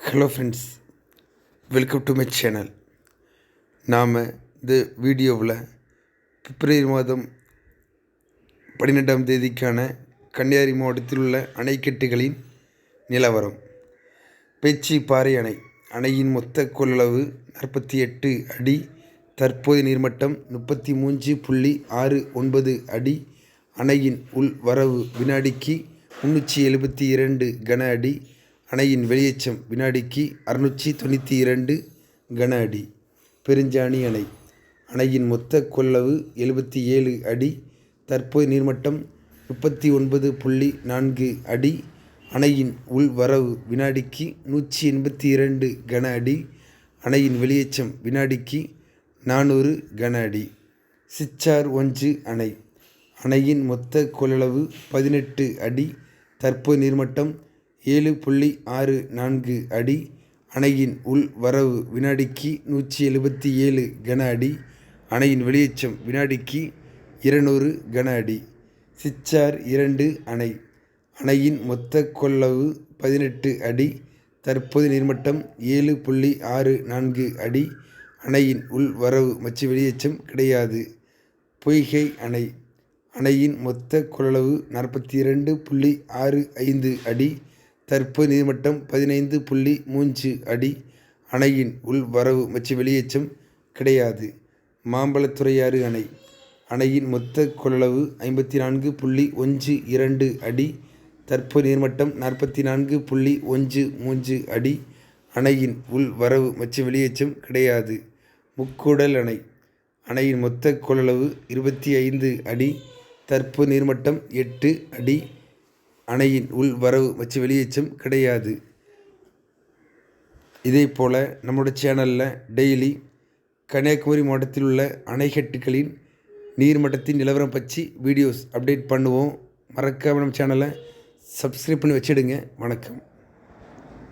Hello friends welcome to my channel நாம் இந்த வீடியோவில் பிப்ரவரி மாதம் பன்னிரெண்டாம் தேதிக்கான கன்னியாகுமரி மாவட்டத்தில் உள்ள அணைக்கட்டுகளின் நிலவரம். பேச்சி பாறை அணை. அணையின் மொத்த கொள்ளளவு நாற்பத்தி எட்டு அடி தற்போதைய நீர்மட்டம் முப்பத்தி மூன்று புள்ளி ஆறு ஒன்பது அடி அணையின் உள் வரவு வினாடிக்கு முந்நூற்றி எழுபத்தி இரண்டு கன அடி அணையின் வெளியேச்சம் வினாடிக்கு அறுநூற்றி தொண்ணூற்றி இரண்டு கன அடி. பெருஞ்சாணி அணை. அணையின் மொத்த கொள்ளளவு எழுபத்தி ஏழு அடி. தற்போது நீர்மட்டம் முப்பத்தி ஒன்பது புள்ளி நான்கு அடி. அணையின் உள்வரவு வினாடிக்கு நூற்றி எண்பத்தி இரண்டு கன அடி. அணையின் வெளியேச்சம் வினாடிக்கு நானூறு கன அடி. சிச்சார் ஒன்று அணை. அணையின் மொத்த கொள்ளளவு பதினெட்டு அடி. தற்போது நீர்மட்டம் ஏழு புள்ளி ஆறு நான்கு அடி அணையின் உள் வரவு வினாடிக்கு நூற்றி எழுபத்தி ஏழு கன அடி அணையின் வெளியேற்றம் வினாடிக்கு இருநூறு கன அடி. சிச்சார் இரண்டு அணை அணையின் மொத்த கொள்ளவு பதினெட்டு அடி தற்போது நீர்மட்டம் ஏழு புள்ளி ஆறு நான்கு அடி அணையின் உள் வரவு மற்றும் வெளியேற்றம் கிடையாது. பொய்கை அணை அணையின் மொத்த கொள்ளளவு நாற்பத்தி இரண்டு புள்ளி ஆறு ஐந்து அடி தற்போது நீர்மட்டம் பதினைந்து புள்ளி மூன்று அடி அணையின் உள் வரவு மற்றும் வெளியேற்றம் கிடையாது. மாம்பழத்துறையாறு அணை. அணையின் மொத்த கொள்ளளவு ஐம்பத்தி நான்கு புள்ளி ஒன்று இரண்டு அடி. தற்போது நீர்மட்டம் நாற்பத்தி நான்கு புள்ளி ஒன்று மூன்று அடி அணையின் உள் வரவு மற்றும் வெளியேற்றம் கிடையாது. முக்கூடல் அணை. அணையின் மொத்த கொள்ளளவு இருபத்தி ஐந்து அடி. தற்போது நீர்மட்டம் எட்டு அடி. அணையின் உள் வரவு வச்சு வெளியேற்றம் கிடையாது. இதே போல் நம்மளோட சேனலில் டெய்லி கன்னியாகுமரி மாவட்டத்தில் உள்ள அணைக்கட்டுகளின் நீர்மட்டத்தின் நிலவரம் பற்றி வீடியோஸ் அப்டேட் பண்ணுவோம். மறக்காம நம்ம சேனலை சப்ஸ்கிரைப் பண்ணி வச்சிடுங்க. வணக்கம்.